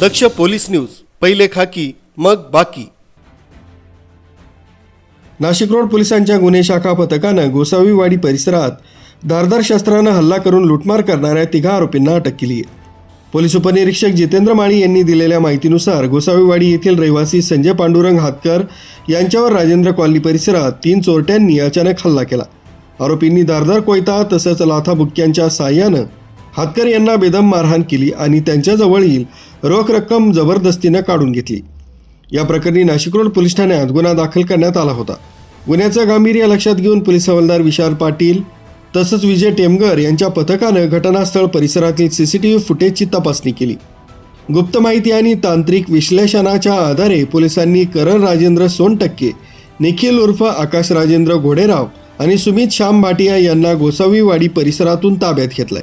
दक्ष police news पहिले खाकी मग बाकी. नाशिक रोड पोलिसांच्या गुन्हे शाखा पथकानं गोसावीवाडी परिसरात धारदार शस्त्रानं हल्ला करून लुटमार करणाऱ्या तिघा आरोपींना अटक केली आहे पोलीस उपनिरीक्षक जितेंद्र माळी यांनी दिलेल्या माहितीनुसार गोसावीवाडी येथील रहिवासी संजय पांडुरंग हातकर यांच्यावर राजेंद्र कॉलनी परिसरात तीन चोरट्यांनी अचानक हल्ला केला. आरोपींनी धारदार कोयता तसंच लाथा बुक्क्यांच्या साह्यानं हातकर यांना बेदम मारहाण केली आणि त्यांच्याजवळील रोख रक्कम जबरदस्तीनं काढून घेतली. या प्रकरणी नाशिक रोड पोलीस ठाण्यात गुन्हा दाखल करण्यात आला होता. गुन्ह्याचं गांभीर्य लक्षात घेऊन पोलीस हवालदार विशाल पाटील तसंच विजय टेमगर यांच्या पथकानं घटनास्थळ परिसरातील सीसीटीव्ही फुटेजची तपासणी केली. गुप्त माहिती आणि तांत्रिक विश्लेषणाच्या आधारे पोलिसांनी करण राजेंद्र सोनटक्के निखिल उर्फ आकाश राजेंद्र घोडेराव आणि सुमित श्याम भाटिया यांना गोसावीवाडी परिसरातून ताब्यात घेतलाय.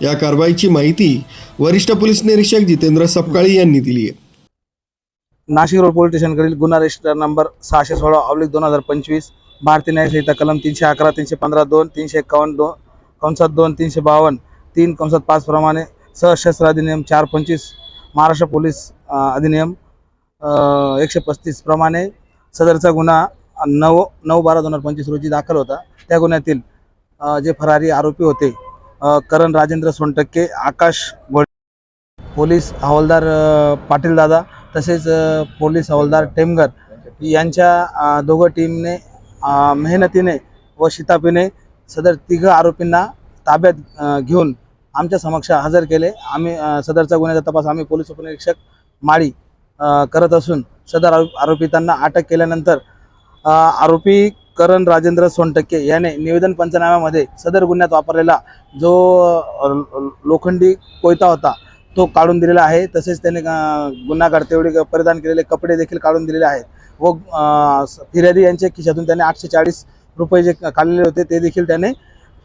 या कारवाईची माहिती वरिष्ठ पोलीस निरीक्षक जितेंद्र सपकाळी यांनी दिली आहे. नाशिक रोड पोलीस स्टेशनकडील गुन्हा रजिस्टर नंबर सहाशे सोळा ऑब्लिक दोन हजार पंचवीस भारतीय न्यायसंहिता कलम तीनशे अकरा तीनशे पंधरा दोन तीनशे एकावन्न दोन कंसात दोन तीनशे बावन्न तीन कंसात पाच प्रमाणे सशस्त्र अधिनियम चार पंचवीस महाराष्ट्र पोलीस अधिनियम अं, एकशे पस्तीस प्रमाणे सदरचा गुन्हा नऊ नऊ बारा दोन हजार पंचवीस रोजी दाखल होता. त्या गुन्ह्यातील जे फरारी आरोपी होते करण राजेंद्र सोनटक्के आकाश घोडे पोलीस हवालदार पाटीलदादा तसेच पोलीस हवालदार टेमगर यांच्या दोघं टीमने मेहनतीने व शितापीने सदर तिघ आरोपींना ताब्यात घेऊन आमच्या समक्ष हजर केले. आम्ही सदरचा गुन्ह्याचा तपास आम्ही पोलीस उपनिरीक्षक माळी करत असून सदर आरो- आरोपितांना अटक केल्यानंतर आरोपी करण राजेंद्र सोनटक्के याने निवेदन पंचनाम्यामध्ये सदर गुन्ह्यात वापरलेला जो लोखंडी कोयता होता तो काढून दिलेला आहे. तसेच त्याने गुन्हा गुन्हागार तेवढे परिधान केलेले कपडे देखील काढून दिलेले आहेत. व फिर्यादी यांच्या खिशातून त्याने आठशे चाळीस रुपये जे काढलेले होते ते देखील त्याने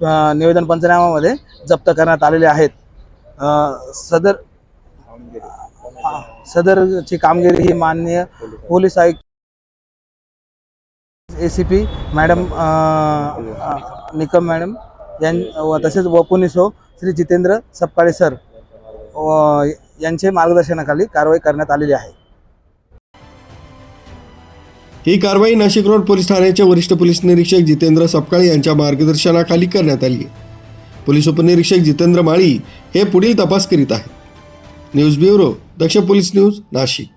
निवेदन पंचनाम्यामध्ये जप्त करण्यात आलेले आहेत. सदर सदरची कामगिरी ही माननीय पोलीस आयुक्त A C P madam Nikam madam यां तसेच वपुनिसो श्री जितेंद्र सपकाळे सर यांचे मार्गदर्शनाखाली कारवाई करण्यात आलेली आहे. ही कारवाई नाशिक रोड पोलीस ठाण्याचे वरिष्ठ पोलीस निरीक्षक जितेंद्र सपकाळे यांच्या मार्गदर्शनाखाली करण्यात आली पोलीस उपनिरीक्षक जितेंद्र माळी हे पुढील तपास करीत आहेत. News bureau Daksh police news Nashik.